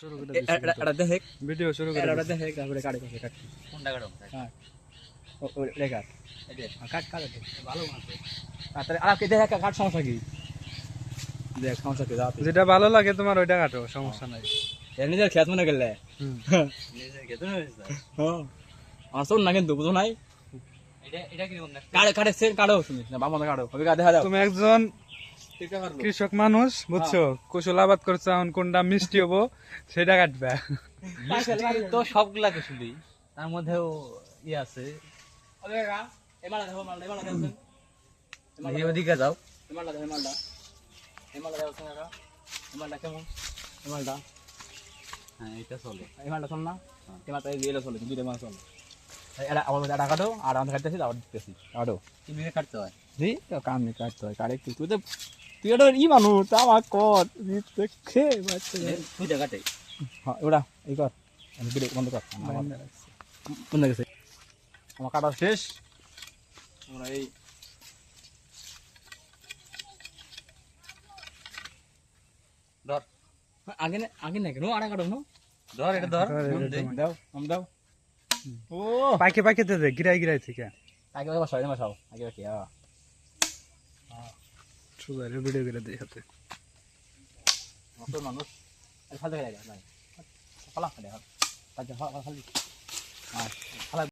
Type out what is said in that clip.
শুরু করে এ- এ- এটা দেখে। ভিডিও শুরু করে এটা দেখে তারপরে কাটে কাটে কাট। কোনটা কাটো। হ্যাঁ। ও ও রে কাট। কাট কাট ভালো আছে তাড়াতাড়ি আর কে দেখে কাট সমস্যা কি? দেখ সমস্যা কি যেটা ভালো লাগে তোমার ওইটা কাটো সমস্যা নাই। এর নিজের খেত মনে গেলে হুম। খেতে হ্যাঁ। না কিন্তু বুঝো নাই? এটা এটা কি রকম দেখতে? কাটে কাটে সেন কাটো শুনি না বাম কাটো। হবে দেখা দাও তুমি একজন কৃষক মানুষ বুঝছ? কুশল আবাদ করছ এখন কোনটা মিষ্টি হব সেটা কাটবে। তো সবগুলা কুশলি তার মধ্যেও ই আছে। যাও। কেমন? হ্যাঁ এটা চলে। না? এলো চলে দুইটা মাল চলে। এটা আমার মধ্যে কাটো আর আমাদের কাটতেছি আবার দিতেছি। কাটো। কাটতে হয়? জি তো কাম কাটতে হয় কারে তুই তো তুই এটা ই মানুষ তা আমার কর বাচ্চা দুইটা কাটে হ্যাঁ ওটা এই কর আমি ভিডিও বন্ধ কর বন্ধ গেছে আমার কাটা শেষ। আমরা এই ধর আগে না আগে না কেন আড়া কাটো না? ধর এটা ধর। দাও আম দাও ও। পাইকে পাইকে দে দে। গিরাই গিরাই থেকে আগে বাবা সবাই বসাও আগে বাকি আ সুগার ভিডিও করে দিই হাতে। মানুষ। ফালতে গেলে ভাই। ফালা ফালা